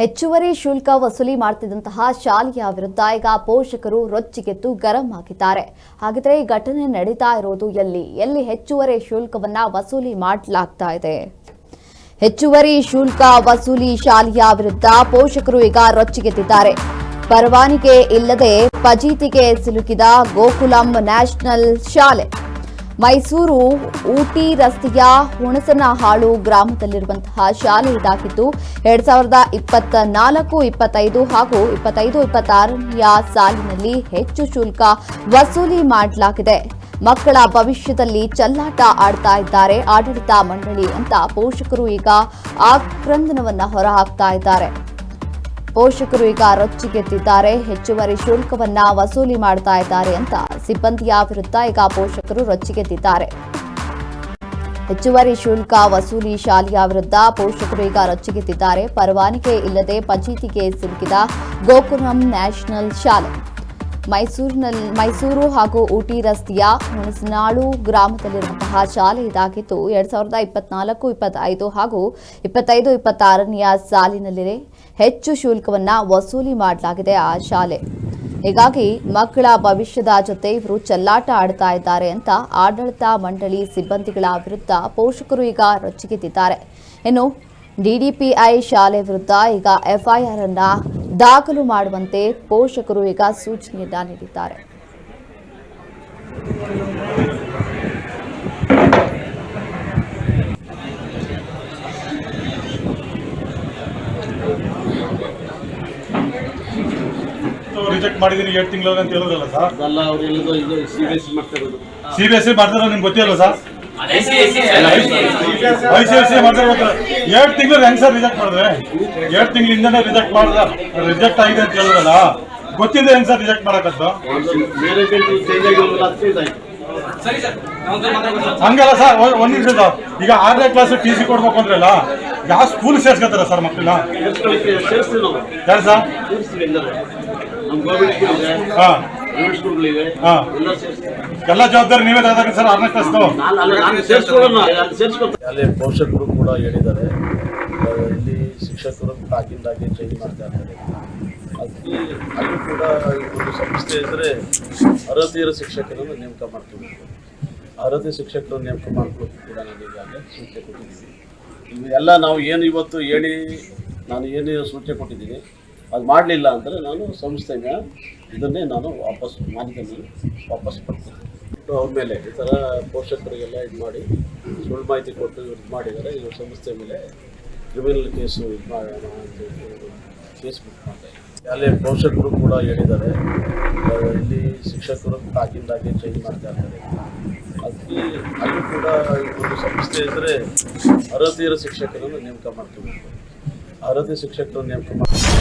ಹೆಚ್ಚುವರಿ ಶುಲ್ಕ ವಸೂಲಿ ಮಾಡುತ್ತಿದ್ದಂತಹ ಶಾಲೆಯ ವಿರುದ್ಧ ಈಗ ಪೋಷಕರು ರೊಚ್ಚಿಗೆದ್ದು ಗರಂ ಆಗಿದ್ದಾರೆ. ಹಾಗಿದ್ರೆ ಈ ಘಟನೆ ನಡೀತಾ ಇರೋದು ಎಲ್ಲಿ? ಎಲ್ಲಿ ಹೆಚ್ಚುವರಿ ಶುಲ್ಕವನ್ನ ವಸೂಲಿ ಮಾಡಲಾಗ್ತಾ ಇದೆ? ಹೆಚ್ಚುವರಿ ಶುಲ್ಕ ವಸೂಲಿ ಶಾಲೆಯ ವಿರುದ್ಧ ಪೋಷಕರು ಈಗ ರೊಚ್ಚಿಗೆದ್ದಿದ್ದಾರೆ. ಪರವಾನಿಗೆ ಇಲ್ಲದೆ ಪಜೀತಿಗೆ ಸಿಲುಕಿದ ಗೋಕುಲಂ ನ್ಯಾಷನಲ್ ಶಾಲೆ. ಮೈಸೂರು ಊಟಿ ರಸ್ತೆಯ ಹುಣಸನಹಾಳು ಗ್ರಾಮದಲ್ಲಿರುವಂತಹ ಶಾಲೆ ಇದಾಗಿದ್ದು, ಎರಡ್ ಸಾವಿರದ ಇಪ್ಪತ್ತ ನಾಲ್ಕು, ಇಪ್ಪತ್ತೈದು ಹಾಗೂ ಇಪ್ಪತ್ತೈದು, ಇಪ್ಪತ್ತಾರನೆಯ ಸಾಲಿನಲ್ಲಿ ಹೆಚ್ಚು ಶುಲ್ಕ ವಸೂಲಿ ಮಾಡಲಾಗಿದೆ. ಮಕ್ಕಳ ಭವಿಷ್ಯದಲ್ಲಿ ಚಲ್ಲಾಟ ಆಡ್ತಾ ಇದ್ದಾರೆ ಆಡಳಿತ ಮಂಡಳಿ ಅಂತ ಪೋಷಕರು ಈಗ ಆಕ್ರಂದನವನ್ನ ಹೊರಹಾಕ್ತಾ ಇದ್ದಾರೆ. ಪೋಷಕರು ಈಗ ರೊಚ್ಚಿಗೆದ್ದಿದ್ದಾರೆ ಹೆಚ್ಚುವರಿ ಶುಲ್ಕವನ್ನ ವಸೂಲಿ ಮಾಡ್ತಾ ಇದ್ದಾರೆ ಅಂತ ಸಿಬ್ಬಂದಿಯ ವಿರುದ್ಧ ಈಗ ಪೋಷಕರು ರೊಚ್ಚಿಗೆದ್ದಿದ್ದಾರೆ ಹೆಚ್ಚುವರಿ ಶುಲ್ಕ ವಸೂಲಿ ಶಾಲೆಯ ವಿರುದ್ಧ ಪೋಷಕರು ಈಗ ರೊಚ್ಚಿಗೆದ್ದಿದ್ದಾರೆ ಪರವಾನಿಗೆ ಇಲ್ಲದೆ ಪಚೀತಿಗೆ ಸಿಲುಕಿದ ಗೋಕುಲಂ ನ್ಯಾಷನಲ್ ಶಾಲೆ. ಮೈಸೂರಿನಲ್ಲಿ ಮೈಸೂರು ಹಾಗೂ ಊಟಿ ರಸ್ತೆಯ ಹುಣಸನಾಳು ಗ್ರಾಮದಲ್ಲಿರುವಂತಹ ಶಾಲೆ ಇದಾಗಿದ್ದು, ಎರಡ್ ಸಾವಿರದ ಇಪ್ಪತ್ನಾಲ್ಕು, ಇಪ್ಪತ್ತೈದು ಹಾಗೂ ಇಪ್ಪತ್ತೈದು, ಇಪ್ಪತ್ತಾರನೆಯ ಸಾಲಿನಲ್ಲಿ ಹೆಚ್ಚು ಶುಲ್ಕವನ್ನ ವಸೂಲಿ ಮಾಡಲಾಗಿದೆ ಆ ಶಾಲೆ. ಹೀಗಾಗಿ ಮಕ್ಕಳ ಭವಿಷ್ಯದ ಜೊತೆ ಇವರು ಚೆಲ್ಲಾಟ ಆಡ್ತಾ ಇದ್ದಾರೆ ಅಂತ ಆಡಳಿತ ಮಂಡಳಿ ಸಿಬ್ಬಂದಿಗಳ ವಿರುದ್ಧ ಪೋಷಕರು ಈಗ ರೊಚ್ಚಿಗೆದ್ದಿದ್ದಾರೆ. ಇನ್ನು ಡಿಡಿಪಿಐ ಶಾಲೆ ವಿರುದ್ಧ ಈಗ ಎಫ್ಐಆರ್ ಅನ್ನ ದಾಖಲು ಮಾಡುವಂತೆ ಪೋಷಕರು ಈಗ ಸೂಚನೆಯನ್ನ ನೀಡಿದ್ದಾರೆ. ರಿಜೆಕ್ಟ್ ಮಾಡಿದೀನಿ ಎರಡು ತಿಂಗಳು ಅಂತ ಹೇಳಿದ್ರಲ್ಲ ಸರ್ ಅದಲ್ಲ ಅವ್ರು ಹೇಳಿದ್ರು ಇದು ಸಿ ಬಿ ಎಸ್ ಸಿ ಮಾಡ್ತಾ ಇರೋದು. ಸಿ ಬಿ ಎಸ್ ಸಿ ಮಾಡ್ತಾರ ನಿಮ್ಗೆ ಗೊತ್ತಿಲ್ಲ sir I C I C ಮಾಡ್ತಾರೆ ಎರಡು ತಿಂಗಳು ಹೆಂಗ್ ಸರ್ ರಿಜೆಕ್ಟ್ ಮಾಡಿದ್ರೆ? ಎರಡು ತಿಂಗಳಿಂದನೇ ರಿಜೆಕ್ಟ್ ಮಾಡಿದ. ರಿಜೆಕ್ಟ್ ಆಗಿದೆ ಅಂತ ಹೇಳಿದ್ರಲ್ಲ? ಗೊತ್ತಿದೆ ಹೆಂಗ್ ಸರ್ ರಿಜೆಕ್ಟ್ ಮಾಡಕತ್ತು? ಹಂಗಲ್ಲ ಸರ್ ಒಂದ್ ನಿಮಿಷ ಸರ್. ಈಗ ಆರನೇ ಕ್ಲಾಸ್ ಟಿ ಸಿ ಕೊಡ್ಬೇಕು ಅಂದ್ರಲ್ಲ ಯಾವ ಸ್ಕೂಲ್ ಸೇರ್ಸ್ಕೊತಾರ ಸರ್ ಮಕ್ಕಳನ್ನ ಯಾರು ಸರ್? ಹಾಂ. ಸ್ಕೂಲ್ಗಳಿವೆ. ಎಲ್ಲ ಜವಾಬ್ದಾರಿ ನೀವೇ ತಗೋತಾರೆ ಸರ್ ಆರನೇ ಕ್ಲಾಸ್ ಅಲ್ಲ ಪೋಷಕರು ಕೂಡ ಹೇಳಿದ್ದಾರೆ. ಇಲ್ಲಿ ಶಿಕ್ಷಕರು ಕೂಡ ಆಗಿಂದಾಗೆ ಚೇಂಜ್ ಮಾಡ್ತಾ ಇರ್ತಾರೆ ಅದಕ್ಕೆ ಅಲ್ಲಿ ಕೂಡ ಒಂದು ಸಂಸ್ಥೆ ಇದ್ದರೆ ಅರ್ಹತೆಯ ಶಿಕ್ಷಕರನ್ನು ನೇಮಕ ಮಾಡ್ಕೊಬೇಕು. ಅರ್ಹತೆ ಶಿಕ್ಷಕರನ್ನು ನೇಮಕ ಮಾಡ್ಕೊಳ್ಳೋದು ಕೂಡ ನಾನು ಈಗಾಗಲೇ ಸೂಚನೆ ಕೊಟ್ಟಿದ್ದೀನಿ. ಇವೆಲ್ಲ ನಾವು ಏನು ಇವತ್ತು ಹೇಳಿ ನಾನು ಏನು ಸೂಚನೆ ಕೊಟ್ಟಿದ್ದೀನಿ ಅದು ಮಾಡಲಿಲ್ಲ ಅಂದರೆ ನಾನು ಸಂಸ್ಥೆಗೆ ಇದನ್ನೇ ನಾನು ವಾಪಸ್ ಮಾನಿಟನ್ನು ವಾಪಸ್ ಬಿಟ್ಟು ಅವ್ರ ಮೇಲೆ ಈ ಥರ ಪೋಷಕರಿಗೆಲ್ಲ ಇದು ಮಾಡಿ ಸುಳ್ಳು ಮಾಹಿತಿ ಕೊಟ್ಟು ಇದು ಮಾಡಿದ್ದಾರೆ. ಇವ್ರ ಸಂಸ್ಥೆ ಮೇಲೆ ಕ್ರಿಮಿನಲ್ ಕೇಸು ಇದು ಮಾಡೋಣ ಅಂತ ಕೇಸ್ ಬುಕ್ ಮಾಡ್ತಾರೆ. ಅಲ್ಲಿ ಪೋಷಕರು ಕೂಡ ಹೇಳಿದ್ದಾರೆ. ಇಲ್ಲಿ ಶಿಕ್ಷಕರು ಆಗಿಂದಾಗೆ ಚೇಂಜ್ ಮಾಡ್ತಾ ಇರ್ತಾರೆ ಅದಕ್ಕೆ ಅಲ್ಲಿ ಕೂಡ ಒಂದು ಸಂಸ್ಥೆ ಇದ್ದರೆ ಅರ್ಹತೆ ಇರೋ ಶಿಕ್ಷಕರನ್ನು ನೇಮಕ ಮಾಡ್ಕೋಬೇಕು. ಅರ್ಹತೆ ಶಿಕ್ಷಕರನ್ನು ನೇಮಕ ಮಾಡಿ